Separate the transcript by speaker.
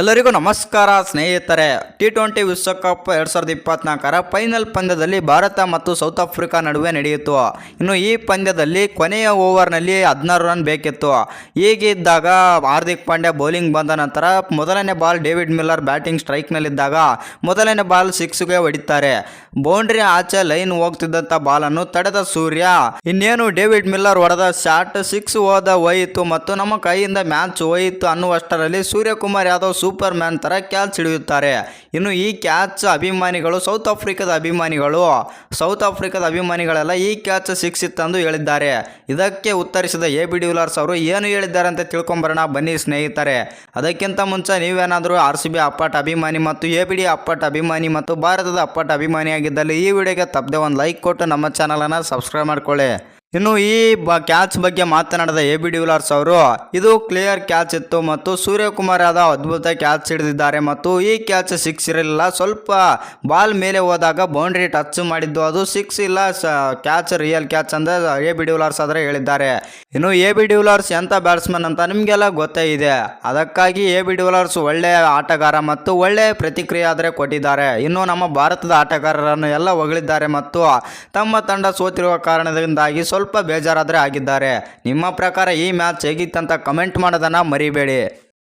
Speaker 1: ಎಲ್ಲರಿಗೂ ನಮಸ್ಕಾರ ಸ್ನೇಹಿತರೆ. ಟಿ ಟ್ವೆಂಟಿ ವಿಶ್ವಕಪ್ ಎರಡು ಸಾವಿರದ ಇಪ್ಪತ್ನಾಲ್ಕರ ಫೈನಲ್ ಪಂದ್ಯದಲ್ಲಿ ಭಾರತ ಮತ್ತು ಸೌತ್ ಆಫ್ರಿಕಾ ನಡುವೆ ನಡೆಯಿತು. ಇನ್ನು ಈ ಪಂದ್ಯದಲ್ಲಿ ಕೊನೆಯ ಓವರ್ನಲ್ಲಿ ಹದಿನಾರು ರನ್ ಬೇಕಿತ್ತು. ಹೀಗಿದ್ದಾಗ ಹಾರ್ದಿಕ್ ಪಾಂಡ್ಯ ಬೌಲಿಂಗ್ ಬಂದ ನಂತರ ಮೊದಲನೇ ಬಾಲ್ ಡೇವಿಡ್ ಮಿಲ್ಲರ್ ಬ್ಯಾಟಿಂಗ್ ಸ್ಟ್ರೈಕ್ನಲ್ಲಿದ್ದಾಗ ಮೊದಲನೇ ಬಾಲ್ ಸಿಕ್ಸ್ಗೆ ಹೊಡಿತಾರೆ. ಬೌಂಡ್ರಿ ಆಚೆ ಲೈನ್ ಹೋಗ್ತಿದ್ದಂಥ ಬಾಲನ್ನು ತಡೆದ ಸೂರ್ಯ. ಇನ್ನೇನು ಡೇವಿಡ್ ಮಿಲ್ಲರ್ ಹೊಡೆದ ಶಾಟ್ ಸಿಕ್ಸ್ ಹೋದ ಹೋಯಿತು ಮತ್ತು ನಮ್ಮ ಕೈಯಿಂದ ಮ್ಯಾಚ್ ಹೋಯಿತು ಅನ್ನುವಷ್ಟರಲ್ಲಿ ಸೂರ್ಯಕುಮಾರ್ ಯಾದವ್ ಸೂಪರ್ ಮ್ಯಾನ್ ಥರ ಕ್ಯಾಚ್ ಹಿಡಿಯುತ್ತಾರೆ. ಇನ್ನು ಈ ಕ್ಯಾಚ್ ಅಭಿಮಾನಿಗಳು ಸೌತ್ ಆಫ್ರಿಕಾದ ಅಭಿಮಾನಿಗಳು, ಸೌತ್ ಆಫ್ರಿಕಾದ ಅಭಿಮಾನಿಗಳೆಲ್ಲ ಈ ಕ್ಯಾಚ್ ಸಿಕ್ಸಿತ್ತಂದು ಹೇಳಿದ್ದಾರೆ. ಇದಕ್ಕೆ ಉತ್ತರಿಸಿದ ಎ ಬಿ ಡಿವಿಲರ್ಸ್ ಅವರು ಏನು ಹೇಳಿದ್ದಾರೆ ಅಂತ ತಿಳ್ಕೊಂಬರೋಣ. ಬನ್ನಿ ಸ್ನೇಹಿತರೆ, ಅದಕ್ಕಿಂತ ಮುಂಚೆ ನೀವೇನಾದರೂ ಆರ್ ಸಿ ಬಿ ಅಪ್ಪಾಟ್ ಅಭಿಮಾನಿ ಮತ್ತು ಎ ಬಿ ಡಿ ಅಪ್ಪಾಟ್ ಅಭಿಮಾನಿ ಮತ್ತು ಭಾರತದ ಅಪ್ಪಾಟ್ ಅಭಿಮಾನಿಯಾಗಿದ್ದಲ್ಲಿ ಈ ವಿಡಿಯೋಗೆ ತಪ್ಪದೆ ಒಂದು ಲೈಕ್ ಕೊಟ್ಟು ನಮ್ಮ ಚಾನಲನ್ನು ಸಬ್ಸ್ಕ್ರೈಬ್ ಮಾಡ್ಕೊಳ್ಳಿ. ಇನ್ನು ಈ ಬ ಕ್ಯಾಚ್ ಬಗ್ಗೆ ಮಾತನಾಡಿದ ಎ ಬಿ ಡಿವಿಲರ್ಸ್ ಅವರು, ಇದು ಕ್ಲಿಯರ್ ಕ್ಯಾಚ್ ಇತ್ತು ಮತ್ತು ಸೂರ್ಯಕುಮಾರ್ ಯಾದವ್ ಅದ್ಭುತ ಕ್ಯಾಚ್ ಹಿಡಿದಿದ್ದಾರೆ ಮತ್ತು ಈ ಕ್ಯಾಚ್ ಸಿಕ್ಸ್ ಇರಲಿಲ್ಲ. ಸ್ವಲ್ಪ ಬಾಲ್ ಮೇಲೆ ಹೋದಾಗ ಬೌಂಡ್ರಿ ಟಚ್ ಮಾಡಿದ್ದು ಅದು ಸಿಕ್ಸ್ ಇಲ್ಲ. ಕ್ಯಾಚ್ ರಿಯಲ್ ಕ್ಯಾಚ್ ಅಂತ ಎ ಬಿ ಡಿವಿಲರ್ಸ್ ಆದರೆ ಹೇಳಿದ್ದಾರೆ. ಇನ್ನು ಎ ಬಿ ಡಿವಿಲರ್ಸ್ ಎಂಥ ಬ್ಯಾಟ್ಸ್ಮನ್ ಅಂತ ನಿಮಗೆಲ್ಲ ಗೊತ್ತೇ ಇದೆ. ಅದಕ್ಕಾಗಿ ಎ ಬಿ ಡಿವಿಲರ್ಸ್ ಒಳ್ಳೆಯ ಆಟಗಾರ ಮತ್ತು ಒಳ್ಳೆಯ ಪ್ರತಿಕ್ರಿಯೆ ಆದರೆ ಕೊಟ್ಟಿದ್ದಾರೆ. ಇನ್ನು ನಮ್ಮ ಭಾರತದ ಆಟಗಾರರನ್ನು ಎಲ್ಲ ಹೊಗಳಿದ್ದಾರೆ ಮತ್ತು ತಮ್ಮ ತಂಡ ಸೋತಿರುವ ಕಾರಣದಿಂದಾಗಿ ಸ್ವಲ್ಪ ಬೇಜಾರಾದರೆ ಆಗಿದ್ದಾರೆ. ನಿಮ್ಮ ಪ್ರಕಾರ ಈ ಮ್ಯಾಚ್ ಹೇಗಿತ್ತಂತ ಕಮೆಂಟ್ ಮಾಡೋದನ್ನು ಮರಿಬೇಡಿ.